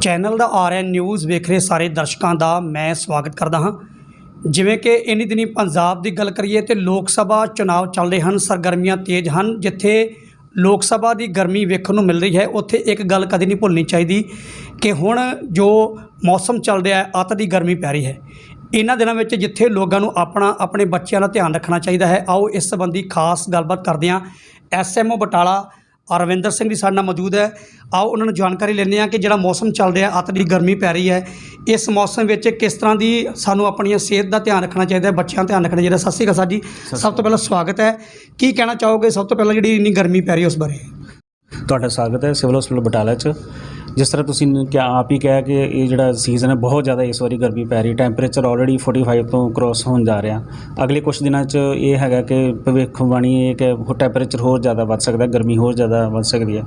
Channel ਦਾ RN news ਵੇਖ ਰਹੇ ਸਾਰੇ ਦਰਸ਼ਕਾਂ ਦਾ ਮੈਂ ਸਵਾਗਤ ਕਰਦਾ ਹਾਂ। ਜਿਵੇਂ ਕਿ ਇਨੀ ਦਿਨੀ ਪੰਜਾਬ ਦੀ ਗੱਲ ਕਰੀਏ ਤੇ ਲੋਕ ਸਭਾ ਚੁਣਾਵ ਚੱਲ ਰਹੇ ਹਨ, ਸਰਗਰਮੀਆਂ ਤੇਜ਼ ਹਨ, ਜਿੱਥੇ ਲੋਕ ਸਭਾ ਦੀ ਗਰਮੀ ਵੇਖਣ ਨੂੰ ਮਿਲ ਰਹੀ ਹੈ, ਉੱਥੇ ਇੱਕ ਗੱਲ ਕਦੇ ਨਹੀਂ ਭੁੱਲਣੀ ਚਾਹੀਦੀ ਕਿ ਹੁਣ ਜੋ ਮੌਸਮ ਚੱਲ ਰਿਹਾ ਹੈ, ਅੱਤ ਦੀ ਗਰਮੀ ਪੈ ਰਹੀ ਹੈ। ਇਹਨਾਂ ਦਿਨਾਂ ਵਿੱਚ ਜਿੱਥੇ ਲੋਕਾਂ ਨੂੰ ਆਪਣਾ, ਆਪਣੇ ਬੱਚਿਆਂ ਦਾ ਧਿਆਨ ਰੱਖਣਾ ਚਾਹੀਦਾ ਹੈ, ਆਓ ਇਸ ਸੰਬੰਧੀ ਖਾਸ ਗੱਲਬਾਤ ਕਰਦੇ ਹਾਂ। ਐਸਐਮਓ ਬਟਾਲਾ ਅਰਵਿੰਦਰ ਸਿੰਘ ਜੀ ਸਾਡੇ ਨਾਲ ਮੌਜੂਦ ਹੈ। ਆਓ ਉਹਨਾਂ ਨੂੰ ਜਾਣਕਾਰੀ ਲੈਂਦੇ ਹਾਂ ਕਿ ਜਿਹੜਾ ਮੌਸਮ ਚੱਲ ਰਿਹਾ ਅੱਤ ਦੀ ਗਰਮੀ ਪੈ ਰਹੀ ਹੈ। ਇਸ ਮੌਸਮ ਵਿੱਚ ਕਿਸ ਤਰ੍ਹਾਂ ਦੀ ਸਾਨੂੰ ਆਪਣੀਆਂ ਸਿਹਤ ਦਾ ਧਿਆਨ ਰੱਖਣਾ ਚਾਹੀਦਾ ਹੈ ਬੱਚਿਆਂ ਦਾ ਧਿਆਨ ਰੱਖਣਾ ਚਾਹੀਦਾ ਸਤਿ ਸ਼੍ਰੀ ਅਕਾਲ ਸਰ ਜੀ। ਸਭ ਤੋਂ ਪਹਿਲਾਂ ਸਵਾਗਤ ਹੈ। ਕੀ ਕਹਿਣਾ ਚਾਹੋਗੇ? ਸਭ ਤੋਂ ਪਹਿਲਾਂ ਜਿਹੜੀ ਇੰਨੀ ਗਰਮੀ ਪੈ ਰਹੀ ਹੈ ਉਸ ਬਾਰੇ। ਤੁਹਾਡਾ ਸਵਾਗਤ ਹੈ ਸਿਵਲ ਹਸਪੀਟਲ ਬਟਾਲਾ 'ਚ। ਜਿਸ ਤਰ੍ਹਾਂ ਤੁਸੀਂ ਕਿਹਾ ਆਪ ਹੀ ਕਿਹਾ ਕਿ ਇਹ ਜਿਹੜਾ ਸੀਜ਼ਨ ਹੈ, ਬਹੁਤ ਜ਼ਿਆਦਾ ਇਸ ਵਾਰੀ ਗਰਮੀ ਪੈ ਰਹੀ ਟੈਂਪਰੇਚਰ ਆਲਰੇਡੀ 45 ਤੋਂ ਕ੍ਰੋਸ ਹੋਣ ਜਾ ਰਿਹਾ। ਅਗਲੇ ਕੁਝ ਦਿਨਾਂ 'ਚ ਇਹ ਹੈਗਾ ਕਿ ਭਵਿੱਖਬਾਣੀ ਇਹ ਕਿ ਟੈਂਪਰੇਚਰ ਹੋਰ ਜ਼ਿਆਦਾ ਵੱਧ ਸਕਦਾ ਗਰਮੀ ਹੋਰ ਜ਼ਿਆਦਾ ਵੱਧ ਸਕਦੀ ਹੈ।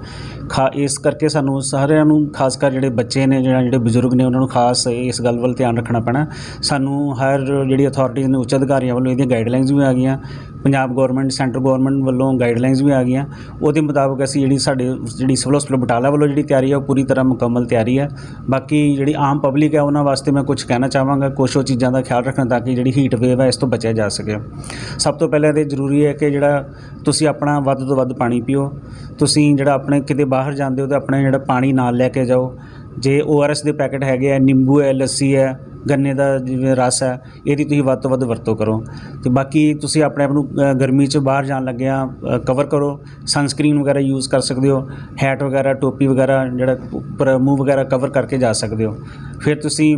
ਖਾ ਇਸ ਕਰਕੇ ਸਾਨੂੰ ਸਾਰਿਆਂ ਨੂੰ, ਖਾਸ ਕਰ ਜਿਹੜੇ ਬੱਚੇ ਨੇ ਜਿਹੜਾ ਜਿਹੜੇ ਬਜ਼ੁਰਗ ਨੇ, ਉਹਨਾਂ ਨੂੰ ਖਾਸ ਇਸ ਗੱਲ ਵੱਲ ਧਿਆਨ ਰੱਖਣਾ ਪੈਣਾ। ਸਾਨੂੰ ਹਰ ਜਿਹੜੀ ਅਥਾਰਟੀਜ਼ ਨੇ, ਉੱਚ ਅਧਿਕਾਰੀਆਂ ਵੱਲੋਂ ਇਹਦੀਆਂ ਗਾਈਡਲਾਈਨਸ ਵੀ ਆ ਗਈਆਂ। ਪੰਜਾਬ ਗਵਰਨਮੈਂਟ ਸੈਂਟਰ ਗਵਰਨਮੈਂਟ ਵੱਲੋਂ ਗਾਈਡਲਾਈਨਸ ਵੀ ਆ ਗਈਆਂ। ਉਹਦੇ ਮੁਤਾਬਕ ਅਸੀਂ ਜਿਹੜੀ ਸਾਡੇ ਜਿਹੜੀ ਸਿਵਲ ਹਸਪੀਟਲ ਬਟਾਲਾ ਵੱਲੋਂ ਜਿਹੜੀ ਤਿਆਰੀ ਹੈ ਉਹ ਪੂਰੀ ਤਰ੍ਹਾਂ ਮੁਕੰਮਲ ਤਿਆਰੀ ਹੈ। ਬਾਕੀ ਜਿਹੜੀ ਆਮ ਪਬਲਿਕ ਹੈ, ਉਹਨਾਂ ਵਾਸਤੇ ਮੈਂ ਕੁਝ ਕਹਿਣਾ ਚਾਹਾਂਗਾ, ਕੁਛ ਉਹ ਚੀਜ਼ਾਂ ਦਾ ਖਿਆਲ ਰੱਖਣਾ ਤਾਂ ਕਿ ਜਿਹੜੀ ਹੀਟ ਵੇਵ ਹੈ, ਇਸ ਤੋਂ ਬਚਿਆ ਜਾ ਸਕੇ। ਸਭ ਤੋਂ ਪਹਿਲਾਂ ਤੇ ਜ਼ਰੂਰੀ ਹੈ ਕਿ ਜਿਹੜਾ ਤੁਸੀਂ ਆਪਣਾ ਵੱਧ ਤੋਂ ਵੱਧ ਪਾਣੀ ਪੀਓ। ਤੁਸੀਂ ਜਿਹੜਾ ਆਪਣੇ ਕਿਤੇ ਬਾਹਰ ਜਾਂਦੇ ਹੋ ਤਾਂ ਆਪਣੇ ਜਿਹੜਾ ਪਾਣੀ ਨਾਲ ਲੈ ਕੇ ਜਾਓ। ਜੇ ORS ਦੇ ਪੈਕੇਟ ਹੈਗੇ ਆ, ਨਿੰਬੂ ਹੈ, ਲੱਸੀ ਹੈ ਗੰਨੇ ਦਾ ਜਿਵੇਂ ਰਸ ਹੈ, ਇਹਦੀ ਤੁਸੀਂ ਵੱਧ ਤੋਂ ਵੱਧ ਵਰਤੋਂ ਕਰੋ। ਤੇ ਬਾਕੀ ਤੁਸੀਂ ਆਪਣੇ ਆਪ ਨੂੰ ਗਰਮੀ 'ਚ ਬਾਹਰ ਜਾਣ ਲੱਗਿਆ ਕਵਰ ਕਰੋ। ਸਨਸਕ੍ਰੀਨ ਵਗੈਰਾ ਯੂਜ਼ ਕਰ ਸਕਦੇ ਹੋ। ਹੈਟ ਵਗੈਰਾ, ਟੋਪੀ ਵਗੈਰਾ, ਜਿਹੜਾ ਉੱਪਰ ਮੂੰਹ ਵਗੈਰਾ ਕਵਰ ਕਰਕੇ ਜਾ ਸਕਦੇ ਹੋ। ਫਿਰ ਤੁਸੀਂ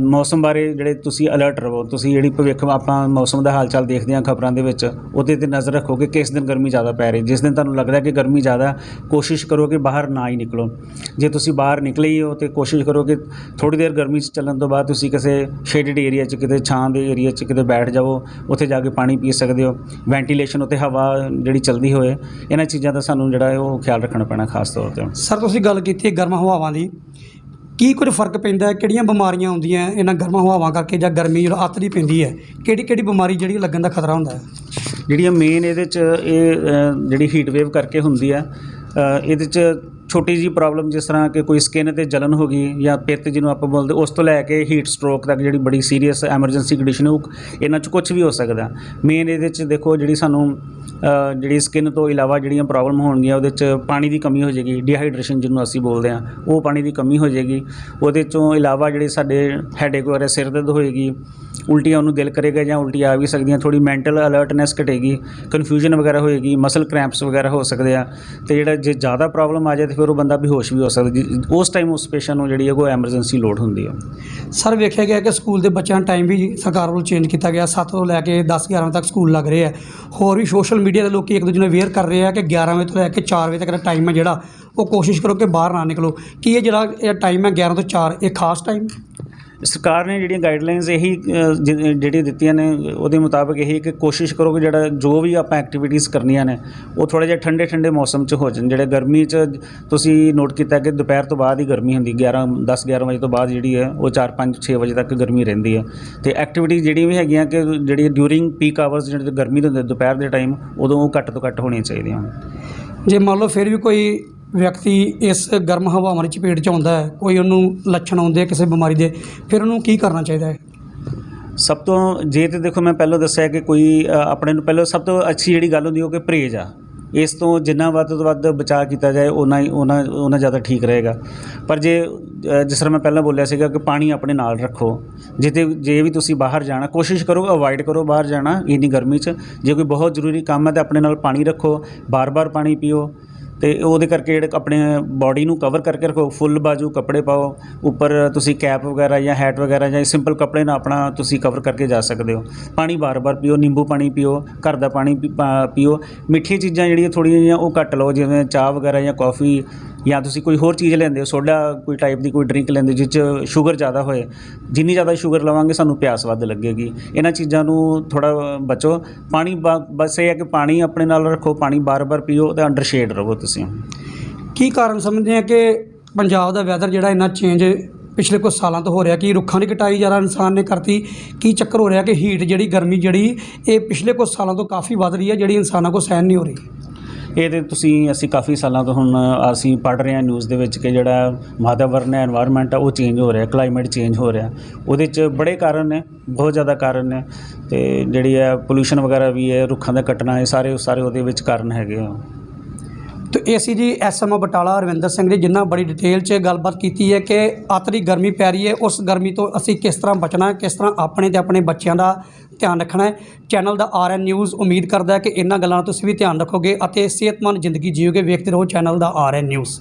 ਮੌਸਮ ਬਾਰੇ ਜਿਹੜੇ ਤੁਸੀਂ ਅਲਰਟ ਰਹੋ, ਤੁਸੀਂ ਜਿਹੜੀ ਭਵਿੱਖ ਆਪਾਂ ਮੌਸਮ ਦਾ ਹਾਲ ਚਾਲ ਦੇਖਦੇ ਹਾਂ ਖਬਰਾਂ ਦੇ ਵਿੱਚ, ਉਹਦੇ ਤੇ ਨਜ਼ਰ ਰੱਖੋ ਕਿ ਕਿਸ ਦਿਨ ਗਰਮੀ ਜ਼ਿਆਦਾ ਪੈ ਰਹੀ ਜਿਸ ਦਿਨ ਤੁਹਾਨੂੰ ਲੱਗਦਾ ਕਿ ਗਰਮੀ ਜ਼ਿਆਦਾ, ਕੋਸ਼ਿਸ਼ ਕਰੋ ਕਿ ਬਾਹਰ ਨਾ ਹੀ ਨਿਕਲੋ। ਜੇ ਤੁਸੀਂ ਬਾਹਰ ਨਿਕਲੇ ਹੀ ਹੋ ਤੇ ਕੋਸ਼ਿਸ਼ ਕਰੋ ਕਿ ਥੋੜੀ ਦੇਰ ਗਰਮੀ 'ਚ ਚੱਲਣ ਤੋਂ ਬਾਅਦ ਤੁਸੀਂ ਕਿਸੇ ਸ਼ੇਡਡ ਏਰੀਆ 'ਚ, ਕਿਤੇ ਛਾਂ ਦੇ ਏਰੀਆ 'ਚ ਕਿਤੇ ਬੈਠ ਜਾਓ ਉੱਥੇ ਜਾ ਕੇ ਪਾਣੀ ਪੀ ਸਕਦੇ ਹੋ। ਵੈਂਟੀਲੇਸ਼ਨ ਉੱਤੇ ਹਵਾ ਜਿਹੜੀ ਚੱਲਦੀ ਹੋਏ, ਇਹਨਾਂ ਚੀਜ਼ਾਂ ਦਾ ਸਾਨੂੰ ਜਿਹੜਾ ਉਹ ਖਿਆਲ ਰੱਖਣਾ ਪੈਣਾ ਖਾਸ ਤੌਰ ਤੇ। ਸਰ ਤੁਸੀਂ ਗੱਲ ਕੀਤੀ ਗਰਮ ਹਵਾਵਾਂ ਦੀ। ਕੀ ਕੁਝ ਫ਼ਰਕ ਪੈਂਦਾ ਹੈ? ਕਿਹੜੀਆਂ ਬਿਮਾਰੀਆਂ ਆਉਂਦੀਆਂ ਇਹਨਾਂ ਗਰਮ ਹਵਾਵਾਂ ਕਰਕੇ ਜਾਂ ਗਰਮੀ ਜਿਹੜਾ ਅੱਤ ਦੀ ਪੈਂਦੀ ਹੈ ਕਿਹੜੀ ਕਿਹੜੀ ਬਿਮਾਰੀ ਜਿਹੜੀ ਲੱਗਣ ਦਾ ਖਤਰਾ ਹੁੰਦਾ ਹੈ? ਜਿਹੜੀਆਂ ਮੇਨ ਇਹਦੇ ਚ ਇਹ ਅ, ਜਿਹੜੀ ਹੀਟ ਵੇਵ ਕਰਕੇ ਹੁੰਦੀ ਆ ਅ, ਇਹਦੇ ਚ ਛੋਟੀ ਜੀ ਪ੍ਰੋਬਲਮ ਜਿਸ ਤਰ੍ਹਾਂ ਕਿ ਕੋਈ ਸਕਿਨ ਤੇ ਜਲਨ ਹੋ ਗਈ ਜਾਂ ਪਿੱਤ ਜਿਹਨੂੰ ਆਪਾਂ ਬੋਲਦੇ, ਉਸ ਤੋਂ ਲੈ ਕੇ ਹੀਟ ਸਟ੍ਰੋਕ ਤੱਕ ਜਿਹੜੀ ਬੜੀ ਸੀਰੀਅਸ ਐਮਰਜੈਂਸੀ ਕੰਡੀਸ਼ਨ ਉਹ ਇਹਨਾਂ ਚ ਕੁਝ ਵੀ ਹੋ ਸਕਦਾ। ਮੇਨ ਇਹਦੇ ਚ ਦੇਖੋ ਜਿਹੜੀ ਸਾਨੂੰ ਜਿਹੜੀ ਸਕਿਨ ਤੋਂ ਇਲਾਵਾ ਜਿਹੜੀਆਂ ਪ੍ਰੋਬਲਮ ਹੋਣਗੀਆਂ, ਉਹਦੇ ਚ ਪਾਣੀ ਦੀ ਕਮੀ ਹੋ ਜਾਏਗੀ ਡੀਹਾਈਡਰੇਸ਼ਨ ਜਿਹਨੂੰ ਅਸੀਂ ਬੋਲਦੇ ਆ ਉਹ ਪਾਣੀ ਦੀ ਕਮੀ ਹੋ ਜਾਏਗੀ। ਉਹਦੇ ਚੋਂ ਇਲਾਵਾ ਜਿਹੜੇ ਸਾਡੇ ਹੈਡੇਕ ਵਗੈਰਾ ਸਿਰ ਦਰਦ ਹੋਏਗੀ ਉਲਟੀਆਂ ਉਹਨੂੰ ਦਿਲ ਕਰੇਗਾ ਜਾਂ ਉਲਟੀ ਆ ਵੀ ਸਕਦੀਆਂ ਥੋੜੀ ਮੈਂਟਲ ਅਲਰਟਨੈਸ ਘਟੇਗੀ ਕਨਫਿਊਜ਼ਨ ਵਗੈਰਾ ਹੋਏਗੀ ਮਸਲ ਕ੍ਰੈਂਪਸ ਵਗੈਰਾ ਹੋ ਸਕਦੇ ਆ, ਤੇ ਜਿਹੜਾ ਜੇ ਜ਼ਿਆਦਾ ਪ੍ਰੋਬਲਮ ਆ ਜਾਏ ਤੇ ਫਿਰ ਉਹ ਬੰਦਾ ਬੇਹੋਸ਼ ਵੀ ਹੋ ਸਕਦਾ ਉਸ ਟਾਈਮ ਉਸ ਪੇਸ਼ੈਂਟ ਨੂੰ ਜਿਹੜੀ ਹੈ ਕੋਈ ਐਮਰਜੈਂਸੀ ਲੋਡ ਹੁੰਦੀ ਹੈ ਸਰ ਵੇਖਿਆ ਗਿਆ ਕਿ ਸਕੂਲ ਦੇ ਬੱਚਿਆਂ ਦਾ ਟਾਈਮ ਵੀ ਸਰਕਾਰ ਵੱਲੋਂ ਚੇਂਜ ਕੀਤਾ ਗਿਆ 7 ਤੋਂ ਲੈ ਕੇ 10 11 ਵਜੇ ਤੱਕ ਸਕੂਲ ਲੱਗ ਰਹੇ ਆ। ਹੋਰ ਵੀ ਸੋਸ਼ਲ ਮੀਡੀਆ ਦੇ ਲੋਕੀ ਇੱਕ ਦੂਜੇ ਨੂੰ ਅਵੇਅਰ ਕਰ ਰਹੇ ਆ ਕਿ 11 ਵਜੇ ਤੋਂ ਲੈ ਕੇ 4 ਵਜੇ ਤੱਕ ਦਾ ਟਾਈਮ ਹੈ ਜਿਹੜਾ, ਉਹ ਕੋਸ਼ਿਸ਼ ਕਰੋ ਕਿ ਬਾਹਰ ਨਾ ਨਿਕਲੋ। ਕੀ ਇਹ ਜਿਹੜਾ ਇਹ ਟਾਈਮ ਹੈ 11 ਤੋਂ 4 ਇਹ ਖਾਸ ਟਾਈਮ ਸਰਕਾਰ ਨੇ ਜਿਹੜੀਆਂ ਗਾਈਡਲਾਈਨਸ ਇਹੀ ਜਿਹੜੀਆਂ ਦਿੱਤੀਆਂ ਨੇ, ਉਹਦੇ ਮੁਤਾਬਕ ਇਹੀ ਕਿ ਕੋਸ਼ਿਸ਼ ਕਰੋ ਕਿ ਜਿਹੜਾ ਜੋ ਵੀ ਆਪਾਂ ਐਕਟੀਵਿਟੀਜ਼ ਕਰਨੀਆਂ ਨੇ, ਉਹ ਥੋੜਾ ਜਿਹਾ ਠੰਡੇ ਠੰਡੇ ਮੌਸਮ 'ਚ ਹੋ ਜਾਣ। ਜਿਹੜੇ ਗਰਮੀ 'ਚ ਤੁਸੀਂ ਨੋਟ ਕੀਤਾ ਕਿ ਦੁਪਹਿਰ ਤੋਂ ਬਾਅਦ ਹੀ ਗਰਮੀ ਹੁੰਦੀ 11 10 11 ਵਜੇ ਤੋਂ ਬਾਅਦ ਜਿਹੜੀ ਹੈ, ਉਹ 4 5 6 ਵਜੇ ਤੱਕ ਗਰਮੀ ਰਹਿੰਦੀ ਹੈ। ਤੇ ਐਕਟੀਵਿਟੀਜ਼ ਜਿਹੜੀਆਂ ਵੀ ਹੈਗੀਆਂ ਕਿ ਜਿਹੜੀ ਡਿਊਰਿੰਗ ਪੀਕ ਆਵਰਸ ਜਿਹੜੇ ਗਰਮੀ ਦੇ ਹੁੰਦੇ, ਦੁਪਹਿਰ ਦੇ ਟਾਈਮ ਉਦੋਂ ਉਹ ਘੱਟ ਤੋਂ ਘੱਟ ਹੋਣੀਆਂ ਚਾਹੀਦੀਆਂ ਜੇ ਮੰਨ ਲਓ ਫਿਰ ਵੀ ਕੋਈ ਵਿਅਕਤੀ ਇਸ ਗਰਮ ਹਵਾਵਾਂ ਦੀ ਚਪੇਟ 'ਚ ਆਉਂਦਾ ਹੈ, ਕੋਈ ਉਹਨੂੰ ਲੱਛਣ ਆਉਂਦੇ ਆ ਕਿਸੇ ਬਿਮਾਰੀ ਦੇ, ਫਿਰ ਉਹਨੂੰ ਕੀ ਕਰਨਾ ਚਾਹੀਦਾ ਹੈ? ਸਭ ਤੋਂ, ਜੇ ਤੇ ਦੇਖੋ ਮੈਂ ਪਹਿਲਾਂ ਦੱਸਿਆ ਕਿ ਕੋਈ ਆਪਣੇ ਨੂੰ ਪਹਿਲਾਂ ਸਭ ਤੋਂ ਅੱਛੀ ਜਿਹੜੀ ਗੱਲ ਹੁੰਦੀ ਉਹ ਕਿ ਪਰਹੇਜ਼ ਆ। ਇਸ ਤੋਂ ਜਿੰਨਾ ਵੱਧ ਤੋਂ ਵੱਧ ਬਚਾਅ ਕੀਤਾ ਜਾਏ ਉਹਨਾਂ ਹੀ ਉਹਨਾਂ ਉਹਨਾਂ ਜ਼ਿਆਦਾ ਠੀਕ ਰਹੇਗਾ। ਪਰ ਜੇ ਜਿਸ ਤਰ੍ਹਾਂ ਮੈਂ ਪਹਿਲਾਂ ਬੋਲਿਆ ਸੀਗਾ ਕਿ ਪਾਣੀ ਆਪਣੇ ਨਾਲ ਰੱਖੋ। ਜਿੱਤੇ ਜੇ ਵੀ ਤੁਸੀਂ ਬਾਹਰ ਜਾਣਾ, ਕੋਸ਼ਿਸ਼ ਕਰੋ, ਅਵੋਇਡ ਕਰੋ ਬਾਹਰ ਜਾਣਾ ਇੰਨੀ ਗਰਮੀ 'ਚ। ਜੇ ਕੋਈ ਬਹੁਤ ਜ਼ਰੂਰੀ ਕੰਮ ਹੈ ਤਾਂ ਆਪਣੇ ਨਾਲ ਪਾਣੀ ਰੱਖੋ, ਬਾਰ-ਬਾਰ ਪਾਣੀ ਪੀਓ। ਤੇ ਉਹਦੇ ਕਰਕੇ ਜਿਹੜੇ ਆਪਣੇ ਬਾਡੀ ਨੂੰ ਕਵਰ ਕਰਕੇ ਰੱਖੋ ਫੁੱਲ ਬਾਜੂ ਕੱਪੜੇ ਪਾਓ, ਉੱਪਰ ਤੁਸੀਂ ਕੈਪ ਵਗੈਰਾ ਜਾਂ ਹੈਟ ਵਗੈਰਾ ਜਾਂ ਸਿੰਪਲ ਕੱਪੜੇ ਨਾਲ ਆਪਣਾ ਤੁਸੀਂ ਕਵਰ ਕਰਕੇ ਜਾ ਸਕਦੇ ਹੋ। ਪਾਣੀ ਬਾਰ-ਬਾਰ ਪੀਓ, ਨਿੰਬੂ ਪਾਣੀ ਪੀਓ, ਘਰ ਦਾ ਪਾਣੀ ਪੀ- ਪਾ- ਪੀਓ। ਮਿੱਠੀਆਂ ਚੀਜ਼ਾਂ ਜਿਹੜੀਆਂ ਥੋੜ੍ਹੀਆਂ ਜਿਹੀਆਂ ਉਹ ਘੱਟ ਲਓ, ਜਿਵੇਂ ਚਾਹ ਵਗੈਰਾ ਜਾਂ ਕੌਫੀ ਜਾਂ ਤੁਸੀਂ ਕੋਈ ਹੋਰ ਚੀਜ਼ ਲੈਂਦੇ ਹੋ, ਸੋਡਾ ਕੋਈ ਟਾਈਪ ਦੀ ਕੋਈ ਡਰਿੰਕ ਲੈਂਦੇ ਜਿਸ 'ਚ ਸ਼ੂਗਰ ਜ਼ਿਆਦਾ ਹੋਏ, ਜਿੰਨੀ ਜ਼ਿਆਦਾ ਸ਼ੂਗਰ ਲਵਾਂਗੇ ਸਾਨੂੰ ਪਿਆਸ ਵੱਧ ਲੱਗੇਗੀ। ਇਹਨਾਂ ਚੀਜ਼ਾਂ ਨੂੰ ਥੋੜਾ ਬਚੋ। ਪਾਣੀ ਬਾ- ਬਸ ਇਹ ਹੈ ਕਿ ਪਾਣੀ ਆਪਣੇ ਨਾਲ ਰੱਖੋ, ਪਾਣੀ ਬਾਰ-ਬਾਰ ਪੀਓ ਤੇ ਅੰਡਰ ਸ਼ੇਡ ਰਹੋ ਤੁਸੀਂ। ਕੀ ਕਾਰਨ ਸਮਝਦੇ ਆ ਕਿ ਪੰਜਾਬ ਦਾ ਵੈਦਰ ਜਿਹੜਾ ਇੰਨਾ ਚੇਂਜ ਪਿਛਲੇ ਕੁਝ ਸਾਲਾਂ ਤੋਂ ਹੋ ਰਿਹਾ, ਕਿ ਰੁੱਖਾਂ ਦੀ ਕਟਾਈ ਜ਼ਿਆਦਾ ਇਨਸਾਨ ਨੇ ਕਰਤੀ? ਕੀ ਚੱਕਰ ਹੋ ਰਿਹਾ ਕਿ ਹੀਟ ਜਿਹੜੀ ਗਰਮੀ ਜਿਹੜੀ ਇਹ ਪਿਛਲੇ ਕੁਝ ਸਾਲਾਂ ਤੋਂ ਕਾਫੀ ਵੱਧ ਰਹੀ ਹੈ, ਜਿਹੜੀ ਇਨਸਾਨਾਂ ਕੋਲ ਸਹਿਣ ਨਹੀਂ ਹੋ ਰਹੀ? ਇਹ ਤੇ ਤੁਸੀਂ, ਅਸੀਂ ਕਾਫੀ ਸਾਲਾਂ ਤੋਂ ਹੁਣ, ਅਸੀਂ ਪੜ ਰਹੇ ਹਾਂ ਨਿਊਜ਼ ਦੇ ਵਿੱਚ ਕਿ ਜਿਹੜਾ ਵਾਤਾਵਰਨ ਹੈ এনवायरमेंट ਆ, ਉਹ ਚੇਂਜ ਹੋ ਰਿਹਾ ਕਲਾਈਮੇਟ ਚੇਂਜ ਹੋ ਰਿਹਾ। ਉਹਦੇ 'ਚ ਬੜੇ ਕਾਰਨ ਨੇ, ਬਹੁਤ ਜ਼ਿਆਦਾ ਕਾਰਨ ਨੇ। ਤੇ ਜਿਹੜੀ ਹੈ ਪੋਲੂਸ਼ਨ ਵਗੈਰਾ ਵੀ ਹੈ, ਰੁੱਖਾਂ ਦਾ ਕੱਟਣਾ, ਇਹ ਸਾਰੇ ਸਾਰੇ ਉਹਦੇ ਵਿੱਚ ਕਾਰਨ ਹੈਗੇ ਆ। ਤੇ ਸੀ ਜੀ ਐਸਐਮਓ ਬਟਾਲਾ ਰਵਿੰਦਰ ਸਿੰਘ ਜੀ, ਜਿਨ੍ਹਾਂ ਬੜੀ ਡਿਟੇਲ 'ਚ ਗੱਲਬਾਤ ਕੀਤੀ ਹੈ ਕਿ ਅਤਰੀ ਗਰਮੀ ਪੈ ਰਹੀ ਹੈ, ਉਸ ਗਰਮੀ ਤੋਂ ਅਸੀਂ ਕਿਸ ਤਰ੍ਹਾਂ ਬਚਣਾ ਹੈ, ਕਿਸ ਤਰ੍ਹਾਂ ਆਪਣੇ ਤੇ ਆਪਣੇ ਬੱਚਿਆਂ ਦਾ ਧਿਆਨ ਰੱਖਣਾ ਹੈ। ਚੈਨਲ ਦਾ ਆਰਐਨ ਨਿਊਜ਼ ਉਮੀਦ ਕਰਦਾ ਹੈ ਕਿ ਇਹਨਾਂ ਗੱਲਾਂ ਦਾ ਤੁਸੀਂ ਵੀ ਧਿਆਨ ਰੱਖੋਗੇ ਅਤੇ ਸਿਹਤਮੰਦ ਜ਼ਿੰਦਗੀ ਜੀਓਗੇ। ਵੇਖਦੇ ਰਹੋ ਚੈਨਲ ਦਾ ਆਰਐਨ ਨਿਊਜ਼।